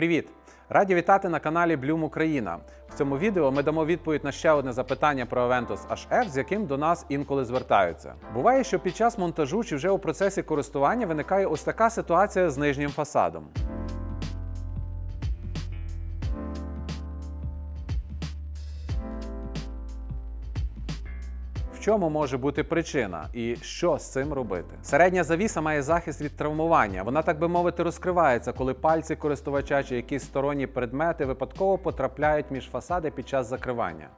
Привіт! Раді вітати на каналі Bloom Україна. В цьому відео ми дамо відповідь на ще одне запитання про Aventus HR, з яким до нас інколи звертаються. Буває, що під час монтажу чи вже у процесі користування виникає ось така ситуація з нижнім фасадом. В чому може бути причина і що з цим робити? Середня завіса має захист від травмування. Вона, так би мовити, розкривається, коли пальці користувача чи якісь сторонні предмети випадково потрапляють між фасади під час закривання.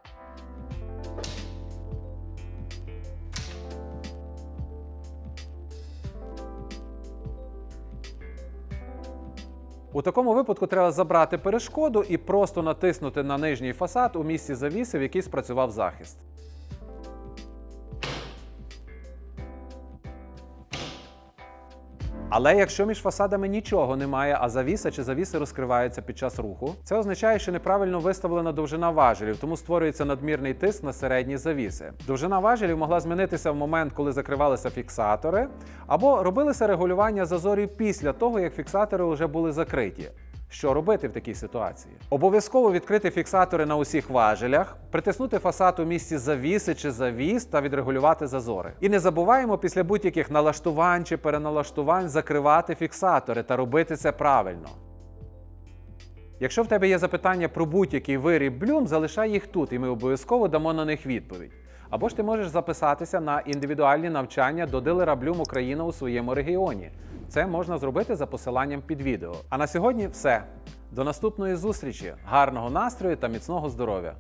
У такому випадку треба забрати перешкоду і просто натиснути на нижній фасад у місці завіси, в якій спрацював захист. Але якщо між фасадами нічого немає, а завіса чи завіси розкриваються під час руху, це означає, що неправильно виставлена довжина важелів, тому створюється надмірний тиск на середні завіси. Довжина важелів могла змінитися в момент, коли закривалися фіксатори, або робилися регулювання зазорів після того, як фіксатори вже були закриті. Що робити в такій ситуації? Обов'язково відкрити фіксатори на усіх важелях, притиснути фасад у місці завіси чи завіс та відрегулювати зазори. І не забуваємо після будь-яких налаштувань чи переналаштувань закривати фіксатори та робити це правильно. Якщо в тебе є запитання про будь-який виріб Bloom, залишай їх тут, і ми обов'язково дамо на них відповідь. Або ж ти можеш записатися на індивідуальні навчання до дилера Bloom Україна у своєму регіоні. Це можна зробити за посиланням під відео. А на сьогодні все. До наступної зустрічі, гарного настрою та міцного здоров'я!